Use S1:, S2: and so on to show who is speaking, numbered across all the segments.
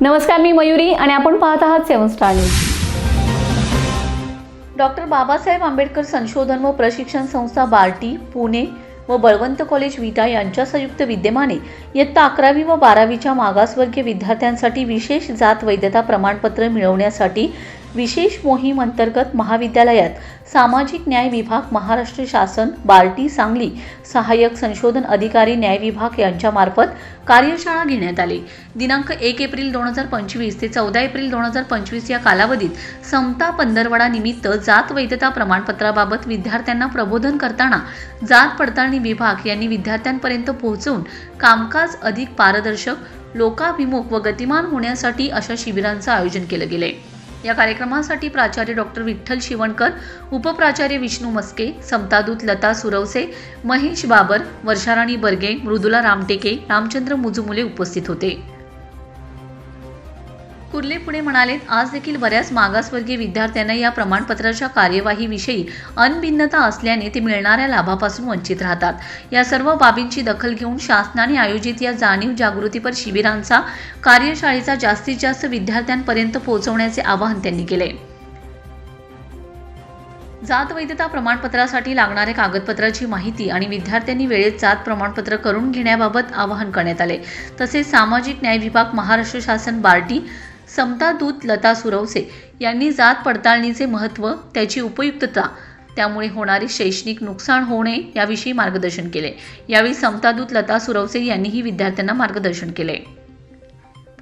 S1: नमस्कार मी मयुरी आणि आपण पाहत आहात seven star news. Doctor Babasaheb Ambedkar संशोधन व प्रशिक्षण संस्था बार्टी पुणे व बळवंत कॉलेज विटा यांच्या संयुक्त विद्यमाने इयत्ता अकरावी व बारावीच्या मागासवर्गीय विद्यार्थ्यांसाठी विशेष जात वैधता प्रमाणपत्र मिळवण्यासाठी विशेष मोहीम अंतर्गत महाविद्यालयात सामाजिक न्याय विभाग महाराष्ट्र शासन बार्टी सांगली सहाय्यक संशोधन अधिकारी न्याय विभाग यांच्यामार्फत कार्यशाळा घेण्यात आली. दिनांक एक एप्रिल दोन हजार पंचवीस ते चौदा एप्रिल दोन हजार पंचवीस या कालावधीत समता पंधरवडा निमित्त जात वैधता प्रमाणपत्राबाबत विद्यार्थ्यांना प्रबोधन करताना जात पडताळणी विभाग यांनी विद्यार्थ्यांपर्यंत पोहोचवून कामकाज अधिक पारदर्शक लोकाभिमुख व गतिमान होण्यासाठी अशा शिबिरांचं आयोजन केलं गेले या कार्यक्रमासाठी प्राचार्य डॉक्टर विठ्ठल शिवणकर उपप्राचार्य विष्णू मस्के समतादूत लता सुरवसे महेश बाबर वर्षाराणी बर्गे मृदुला रामटेके रामचंद्र मुजुमुले उपस्थित होते. कुर्ले पुढे म्हणाले आज देखील बऱ्याच मागासवर्गीय विद्यार्थ्यांना या प्रमाणपत्राच्या कार्यवाहीविषयी अनभिन्नता असल्याने ते मिळणाऱ्या लाभापासून वंचित राहतात. या सर्व बाबींची दखल घेऊन शासनाने आयोजित या जाणीव जागृतीपर शिबिरांचा कार्यशाळेचा जास्तीत जास्त विद्यार्थ्यांपर्यंत पोहोचवण्याचे आवाहन त्यांनी केले. जात वैधता प्रमाणपत्रासाठी लागणाऱ्या कागदपत्राची माहिती आणि विद्यार्थ्यांनी वेळेत जात प्रमाणपत्र करून घेण्याबाबत आवाहन करण्यात आले. तसेच सामाजिक न्याय विभाग महाराष्ट्र शासन बार्टी समतादूत लता सुरवसे यांनी जात पडताळणीचे महत्त्व त्याची उपयुक्तता त्यामुळे होणारे शैक्षणिक नुकसान होऊ नये याविषयी मार्गदर्शन केले. यावेळी समतादूत लता सुरवसे यांनीही विद्यार्थ्यांना मार्गदर्शन केले.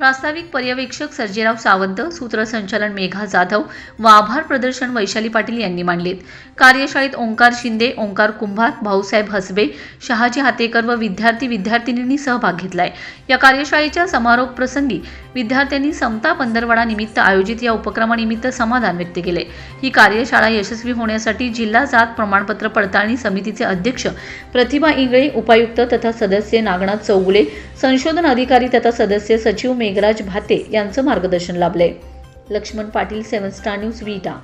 S1: प्रास्ताविक पर्यवेक्षक सर्जेराव सावंत सूत्रसंचालन मेघा जाधव व आभार प्रदर्शन वैशाली पाटील यांनी मांडलेत. कार्यशाळेत ओंकार शिंदे ओंकार कुंभार भाऊसाहेब हसबे शहाजी हातेकर व विद्यार्थी विद्यार्थिनींनी सहभाग घेतलाय. या कार्यशाळेच्या समारोप प्रसंगी विद्यार्थ्यांनी समता पंधरवडा निमित्त आयोजित या उपक्रमानिमित्त समाधान व्यक्त केले ही कार्यशाळा यशस्वी होण्यासाठी जिल्हा जात प्रमाणपत्र पडताळणी समितीचे अध्यक्ष प्रतिभा इंगळे उपायुक्त तथा सदस्य नागनाथ चौगुले संशोधन अधिकारी तथा सदस्य सचिव मेघ मेघराज भाते यांचं मार्गदर्शन लाभले Laxman Patil seven star news Vita